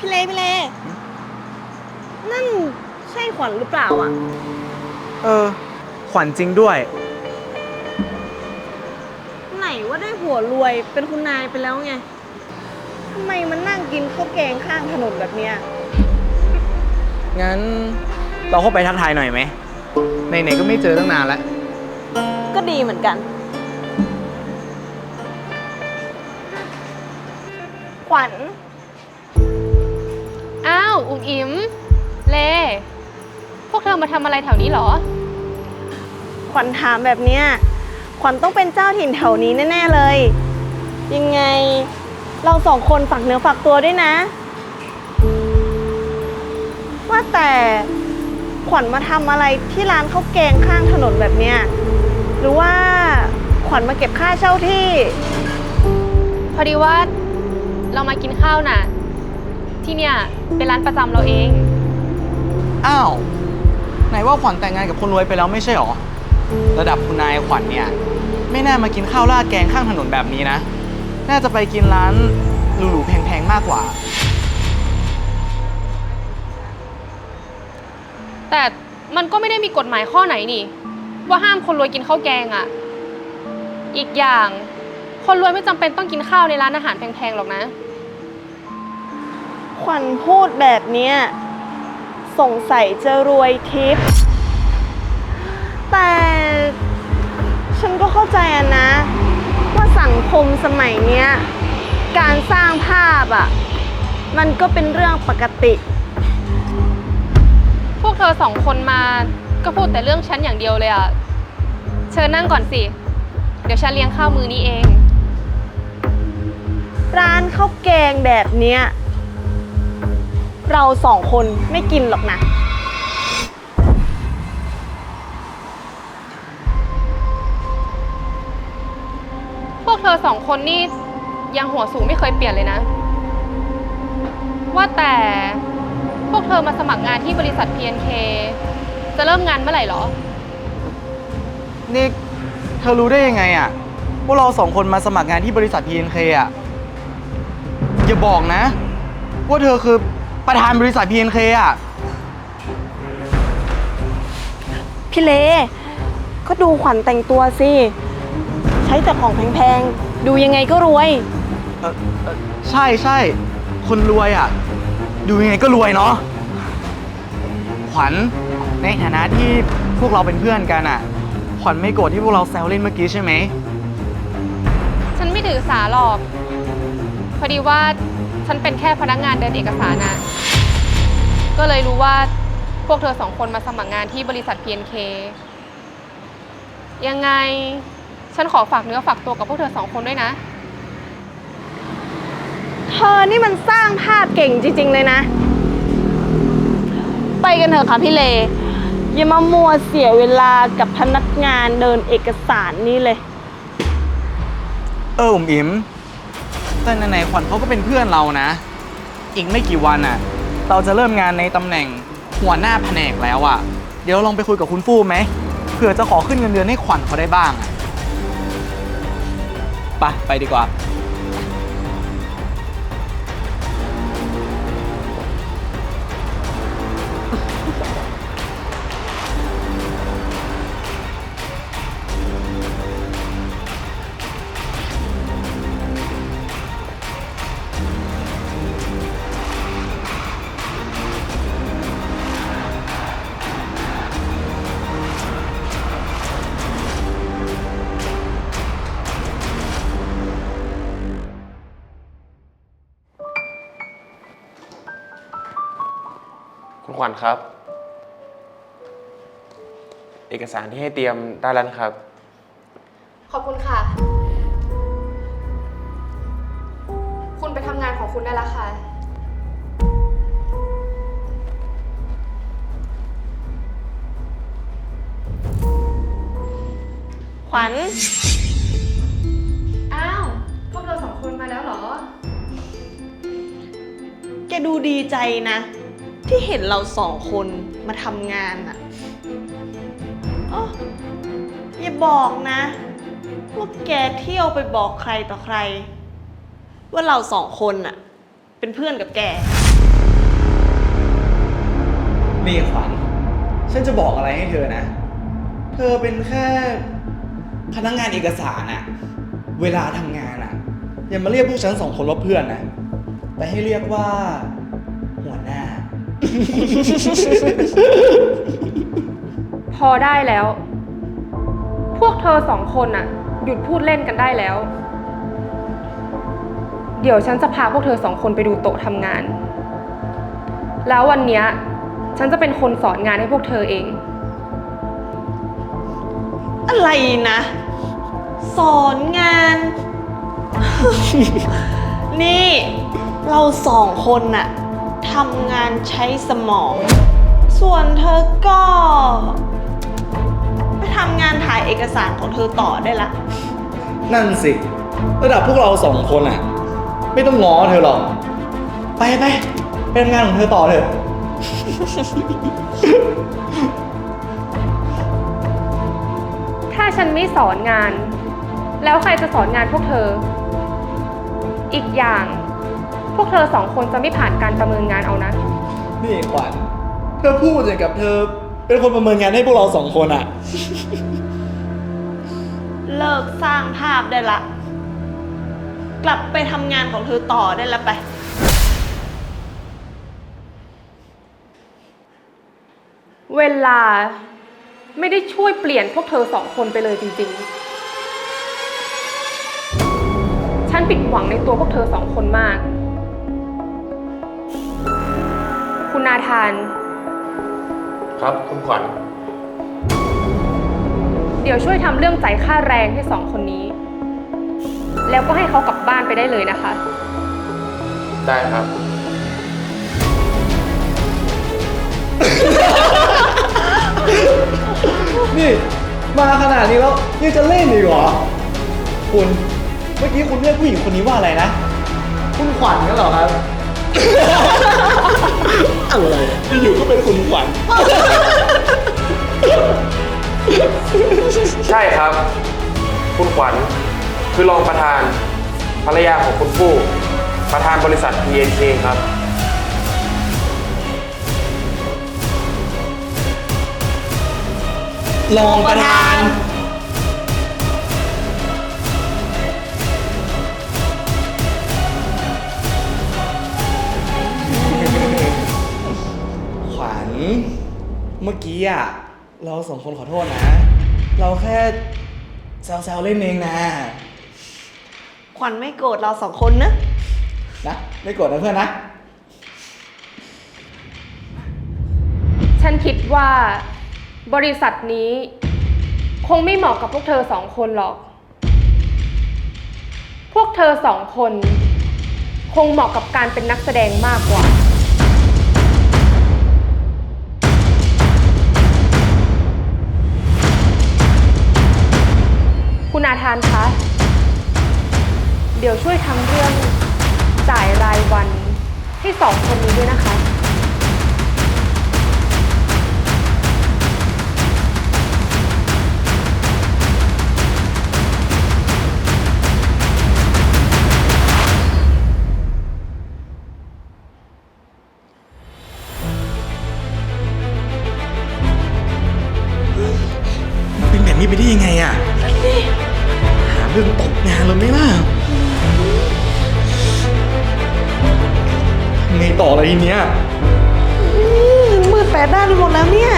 พี่เลพี่เล นั่นใช่ขวัญหรือเปล่าอะ เออ ขวัญจริงด้วย ไหนว่าได้หัวรวยเป็นคุณนายไปแล้วไงทำไมมันนั่งกินข้าวแกงข้างถนนแบบเนี้ย งั้นเราเข้าไปทักทายหน่อยไหมไหนๆก็ไม่เจอตั้งนานแล้ว ก็ดีเหมือนกัน ขวัญ อ้าวอุ๋มอิ๋มเล พวกเธอมาทำอะไรแถวนี้เหรอ ขวัญถามแบบเนี้ยขวัญต้องเป็นเจ้าถิ่นแถวนี้แน่ๆเลย ยังไงเราสองคนฝากเนื้อฝากตัวด้วยนะ ว่าแต่ขวัญมาทำอะไรที่ร้านข้าวแกงข้างถนนแบบเนี้ยหรือว่าขวัญมาเก็บค่าเช่าที่ พอดีว่าเรามากินข้าวน่ะ ที่เนี่ยเป็นร้านประจำเราเอง อ้าว ไหนว่าขวัญแต่งงานกับคนรวยไปแล้วไม่ใช่หรอ ระดับคุณนายขวัญเนี่ย ไม่น่ามากินข้าวราดแกงข้างถนนแบบนี้นะ น่าจะไปกินร้านหรูๆแพงๆมากกว่า แต่มันก็ไม่ได้มีกฎหมายข้อไหนนี่ ว่าห้ามคนรวยกินข้าวแกงอะ่ะ อีกอย่าง คนรวยไม่จำเป็นต้องกินข้าวในร้านอาหารแพงๆหรอกนะ ขวัญพูดแบบเนี้ยสงสัยจะรวยทิพย์แต่ฉันก็เข้าใจอะนะ ว่าสังคมสมัยเนี้ยการสร้างภาพอะมันก็เป็นเรื่องปกติ พวกเธอสองคนมาก็พูดแต่เรื่องฉันอย่างเดียวเลยอะ่ะเชิญนั่งก่อนสิ เดี๋ยวฉันเลี้ยงข้าวมือนี้เอง ร้านข้าวแกงแบบเนี้ย เราสองคนไม่กินหรอกนะ พวกเธอสองคนนี่ยังหัวสูงไม่เคยเปลี่ยนเลยนะ ว่าแต่พวกเธอมาสมัครงานที่บริษัท PNK จะเริ่มงานเมื่อไหร่เหรอ นี่เธอรู้ได้ยังไงอะว่าเราสองคนมาสมัครงานที่บริษัท PNK อะ อย่าบอกนะ ว่าเธอคือ ประธานบริษัท PNK อะพี่เล ก็ดูขวัญแต่งตัวสิ ใช้แต่ของแพงๆ ดูยังไงก็รวย เออเอ่อใช่ใช่ คนรวยอะดูยังไงก็รวยเนาะ ขวัญ ในฐานะที่พวกเราเป็นเพื่อนกันอะขวัญไม่โกรธที่พวกเราแซวเล่นเมื่อกี้ใช่ไหม ฉันไม่ถือสาหรอก พอดีว่า ฉันเป็นแค่พนักงานเดินเอกสารนะ ก็เลยรู้ว่าพวกเธอสองคนมาสมัครงานที่บริษัท PNK ยังไงฉันขอฝากเนื้อฝากตัวกับพวกเธอสองคนด้วยนะ เธอนี่มันสร้างภาพเก่งจริง ๆ เลยนะ ไปกันเถอะค่ะพี่เล อย่ามามัวเสียเวลากับพนักงานเดินเอกสารนี่เลย เอออุ๋มอิ๋ม แต่ไหนๆขวัญเขาก็เป็นเพื่อนเรานะ อีกไม่กี่วันอะ เราจะเริ่มงานในตำแหน่งหัวหน้าแผนกแล้วอะ เดี๋ยวลองไปคุยกับคุณฟู่ไหมเผื่อจะขอขึ้นเงินเดือนให้ขวัญเขาได้บ้างอะไปไปดีกว่า ขวัญครับ เอกสารที่ให้เตรียมได้แล้วนะครับ ขอบคุณค่ะ คุณไปทำงานของคุณได้แล้วค่ะ ขวัญ อ้าว พวกเราสองคนมาแล้วเหรอ แกดูดีใจนะ ที่เห็นเราสองคนมาทำงานอะอ๋ออย่าบอกนะว่าแกเที่ยวไปบอกใครต่อใคร ว่าเราสองคนอะเป็นเพื่อนกับแก นี่ขวัญ ฉันจะบอกอะไรให้เธอนะ เธอเป็นแค่พนักงานเอกสารอะเวลาทำงานอะอย่ามาเรียกพวกฉันสองคนว่าเพื่อนนะ แต่ให้เรียกว่า พอได้แล้ว พวกเธอสองคนน่ะ หยุดพูดเล่นกันได้แล้ว เดี๋ยวฉันจะพาพวกเธอสองคนไปดูโต๊ะทำงาน แล้ววันเนี้ยฉันจะเป็นคนสอนงานให้พวกเธอเอง อะไรนะ สอนงาน นี่ เราสองคนน่ะ ทำงานใช้สมอง ส่วนเธอก็ ไปทำงานถ่ายเอกสารของเธอต่อได้ละ นั่นสิ ระดับพวกเราสองคนอะไม่ต้องง้อเธอหรอก ไปไปไปทำงานของเธอต่อเถอะ ถ้าฉันไม่สอนงาน แล้วใครจะสอนงานพวกเธอ อีกอย่าง พวกเธอสองคนจะไม่ผ่านการประเมินงานเอานะ นี่ขวัญเธอพูดอย่างกับเธอ เป็นคนประเมินงานให้พวกเราสองคนอะเลิกสร้างภาพได้ละ กลับไปทำงานของเธอต่อได้ละไป เวลาไม่ได้ช่วยเปลี่ยนพวกเธอสองคนไปเลยจริงๆ ฉันผิดหวังในตัวพวกเธอสองคนมาก คุณนาธาน ครับคุณขวัญ เดี๋ยวช่วยทำเรื่องจ่ายค่าแรงให้สองคนนี้ แล้วก็ให้เขากลับบ้านไปได้เลยนะคะ ได้ครับ นี่ มาขนาดนี้แล้วยังจะเล่นอีกเหรอ คุณ เมื่อกี้คุณเรียกผู้หญิงคนนี้ว่าอะไรนะ คุณขวัญกันเหรอครับ อะไรอยู่ๆก็เป็นคุณขวัญใช่ครับ คุณขวัญคือรองประธานภรรยาของคุณผู้ประธานบริษัท PNK ครับ รองประธาน เมื่อกี้อะ เราสองคนขอโทษนะ เราแค่แซวๆเล่นเองนะขวัญไม่โกรธเราสองคนนะ นะไม่โกรธนะเพื่อนนะ ฉันคิดว่าบริษัทนี้ คงไม่เหมาะกับพวกเธอสองคนหรอก พวกเธอสองคน คงเหมาะกับการเป็นนักแสดงมากกว่า คุณอาทานคะ เดี๋ยวช่วยทำเรื่องจ่ายรายวันให้สองคนนี้ด้วยนะคะ เป็นแบบนี้ไปได้ยังไงอะหา เรื่องตกงานเลยไหมล่ะทำไงต่อเลยทีเนี้ยอืมมืดแปดด้านไปหมดแล้วเนี่ย